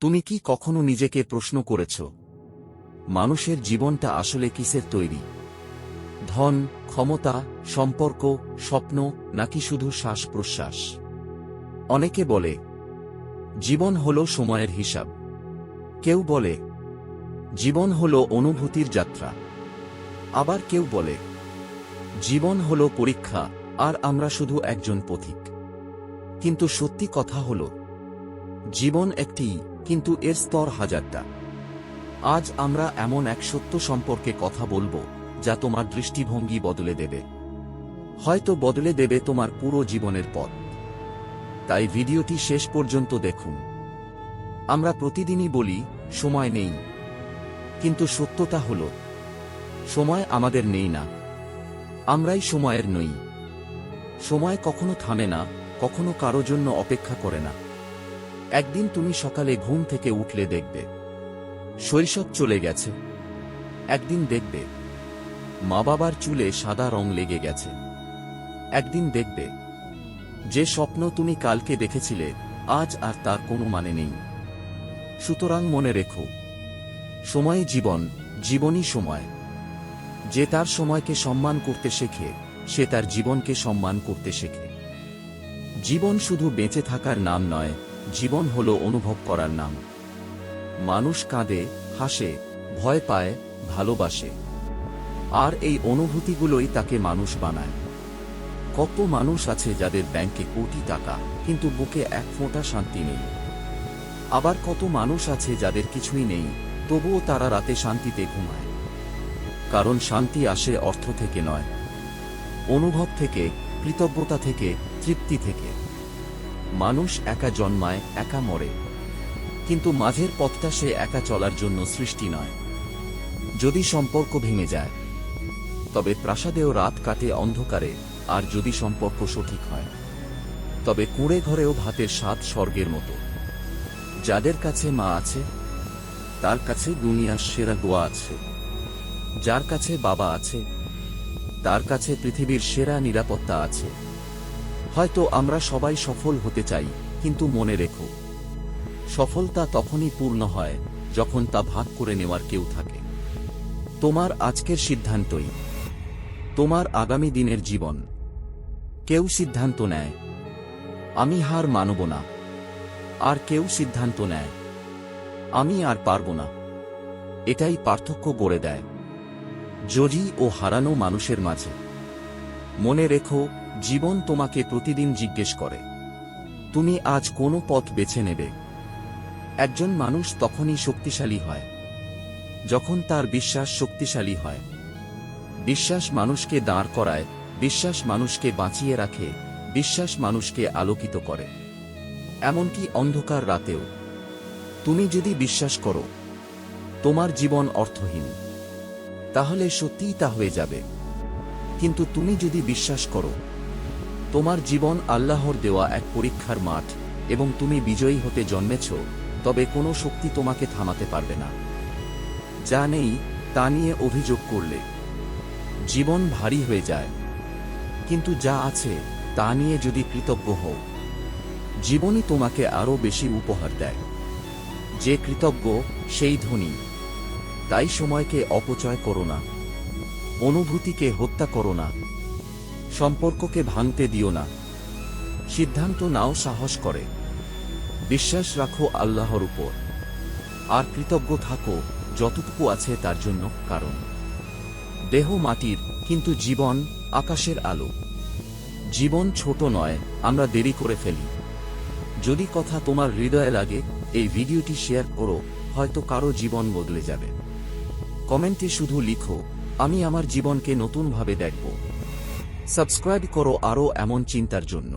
তুমি কি কখনো নিজেকে প্রশ্ন করেছ? মানুষের জীবনটা আসলে কিসের তৈরি? ধন, ক্ষমতা, সম্পর্ক, স্বপ্ন, নাকি শুধু শ্বাস প্রশ্বাস অনেকে বলে, জীবন হল সময়ের হিসাব। কেউ বলে, জীবন হল অনুভূতির যাত্রা। আবার কেউ বলে, জীবন হল পরীক্ষা, আর আমরা শুধু একজন পথিক। কিন্তু সত্যি কথা হল, জীবন একটি কিন্তু এর স্তর হাজারটা। আজ আমরা এমন এক সত্য সম্পর্কে কথা বলব, যা তোমার দৃষ্টিভঙ্গি বদলে দেবে। হয়তো বদলে দেবে তোমার পুরো জীবনের পথ। তাই ভিডিওটি শেষ পর্যন্ত দেখুন। আমরা প্রতিদিনই বলি, সময় নেই। কিন্তু সত্যতা হল, সময় আমাদের নেই না। আমরাই সময়ের নই। সময় কখনো থামে না, কখনো কারও জন্য অপেক্ষা করে না। একদিন তুমি সকালে ঘুম থেকে উঠলে দেখবে। শৈশব চলে গেছে। একদিন দেখবে, মা বাবার চুলে সাদা রং লেগে গেছে। একদিন দেখবে, যে স্বপ্ন তুমি কালকে দেখেছিলে, আজ আর তার কোনো মানে নেই। সুতরাং মনে রেখো, সময় জীবন, জীবনই সময়। যে তার সময়কে সম্মান করতে শেখে, সে তার জীবনকে সম্মান করতে শেখে। জীবন শুধু বেঁচে থাকার নাম নয় জীবন হল অনুভব করার নাম। মানুষ কাঁদে, হাসে, ভয় পায়, ভালোবাসে। আর এই অনুভূতিগুলোই তাকে মানুষ বানায়। কত মানুষ আছে যাদের ব্যাংকে কোটি টাকা, কিন্তু বুকে এক ফোঁটা শান্তি নেই। আবার কত মানুষ আছে যাদের কিছুই নেই, তবুও তারা রাতে শান্তিতে ঘুমায়। কারণ শান্তি আসে অর্থ থেকে নয়, অনুভব থেকে, কৃতজ্ঞতা থেকে, তৃপ্তি থেকে। মানুষ একা জন্মায়, একা মরে। কিন্তু মাঝের পথটা সে একা চলার জন্য সৃষ্টি নয়। যদি সম্পর্ক ভেঙে যায়, তবে প্রাসাদেও রাত কাটে অন্ধকারে, আর যদি সম্পর্ক সঠিক হয়, তবে কুঁড়ে ঘরেও ভাতের স্বাদ স্বর্গের মতো। যাদের কাছে মা আছে, তার কাছে দুনিয়ার সেরা গোয়া আছে। যার কাছে বাবা আছে, তার কাছে পৃথিবীর সেরা নিরাপত্তা আছে। হয়তো আমরা সবাই সফল হতে চাই, কিন্তু মনে রেখো, সফলতা তখনই পূর্ণ হয় যখন তা ভাগ করে নেওয়ার কেউ থাকে। তোমার আজকের সিদ্ধান্তই। তোমার আগামী দিনের জীবন। কেউ সিদ্ধান্ত নেয়। আমি হার মানব না। আর কেউ সিদ্ধান্ত নেয়। আমি আর পারব না। এটাই পার্থক্য গড়ে দেয়। জজি ও হারানো মানুষের মাঝে। মনে রেখো জীবন তোমাকে প্রতিদিন জিজ্ঞেস করে। তুমি আজ কোনো পথ বেছে নেবে? একজন মানুষ তখনই শক্তিশালী হয়। যখন তার বিশ্বাস শক্তিশালী হয়। বিশ্বাস মানুষকে দাঁড় করায়, বিশ্বাস মানুষকে বাঁচিয়ে রাখে, বিশ্বাস মানুষকে আলোকিত করে। এমনকি অন্ধকার রাতেও। তুমি যদি বিশ্বাস করো, তোমার জীবন অর্থহীন। তাহলে সত্যিই তা হয়ে যাবে। কিন্তু তুমি যদি বিশ্বাস করো তোমার জীবন আল্লাহর দেওয়া এক পরীক্ষার মাঠ, এবং তুমি বিজয়ী হতে জন্মেছ, তবে কোনো শক্তি তোমাকে থামাতে পারবে না। যা নেই, তা নিয়ে অভিযোগ করলে। জীবন ভারী হয়ে যায়, কিন্তু যা আছে, তা নিয়ে যদি কৃতজ্ঞ হও, জীবনই তোমাকে আরও বেশি উপহার দেয়। যে কৃতজ্ঞ, সেই ধনী। তাই সময়কে অপচয় করো না। অনুভূতিকে হত্যা করো না। সম্পর্ককে ভাঙতে দিও না। সিদ্ধান্ত নাও সাহস করে। বিশ্বাস রাখো আল্লাহর উপর। আর কৃতজ্ঞ থাকো যতটুকু আছে তার জন্য কারণ। দেহ মাটির, কিন্তু জীবন আকাশের আলো। জীবন ছোট নয়, আমরা দেরি করে ফেলি। যদি কথা তোমার হৃদয়ে লাগে, এই ভিডিওটি শেয়ার করো, হয়তো কারও জীবন বদলে যাবে। কমেন্টে শুধু লিখো, আমি আমার জীবনকে নতুনভাবে দেখব। সাবস্ক্রাইব করো আরও এমন চিন্তার জন্য।